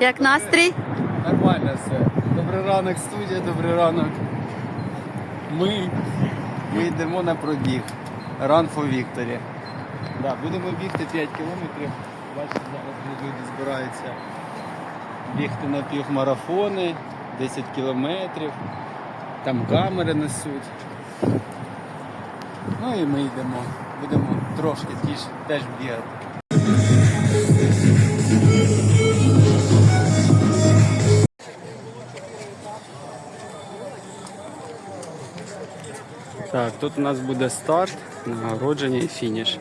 Як настрій? Нормально все. Добрий ранок, студія, добрий ранок. Ми, ми йдемо на пробіг. Run for Victory. Да, будемо бігти 5 кілометрів. Бачите, зараз люди збираються бігти на півмарафони, 10 кілометрів. Там камери несуть. Ну і ми йдемо. Будемо трошки теж, бігати. Так, тут у нас буде старт, нагородження і фініш.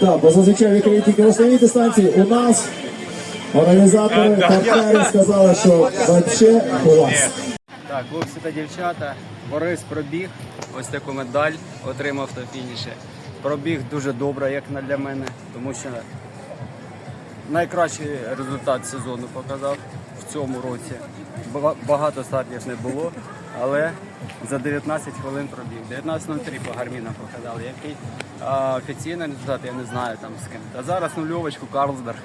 Так, бо зазвичай відкриті тільки основні дистанції. У нас організатори партнери сказали, що вообще клас. Так, хлопці та дівчата, Борис пробіг, ось таку медаль отримав на фініші. Пробіг дуже добре, як на для мене, тому що найкращий результат сезону показав цьому році. Багато стартів не було, але за 19 хвилин пробіг. 19.03 по гармінам показали. Який а, офіційний результат, я не знаю там з ким. Та зараз нульовочку Карлсберг.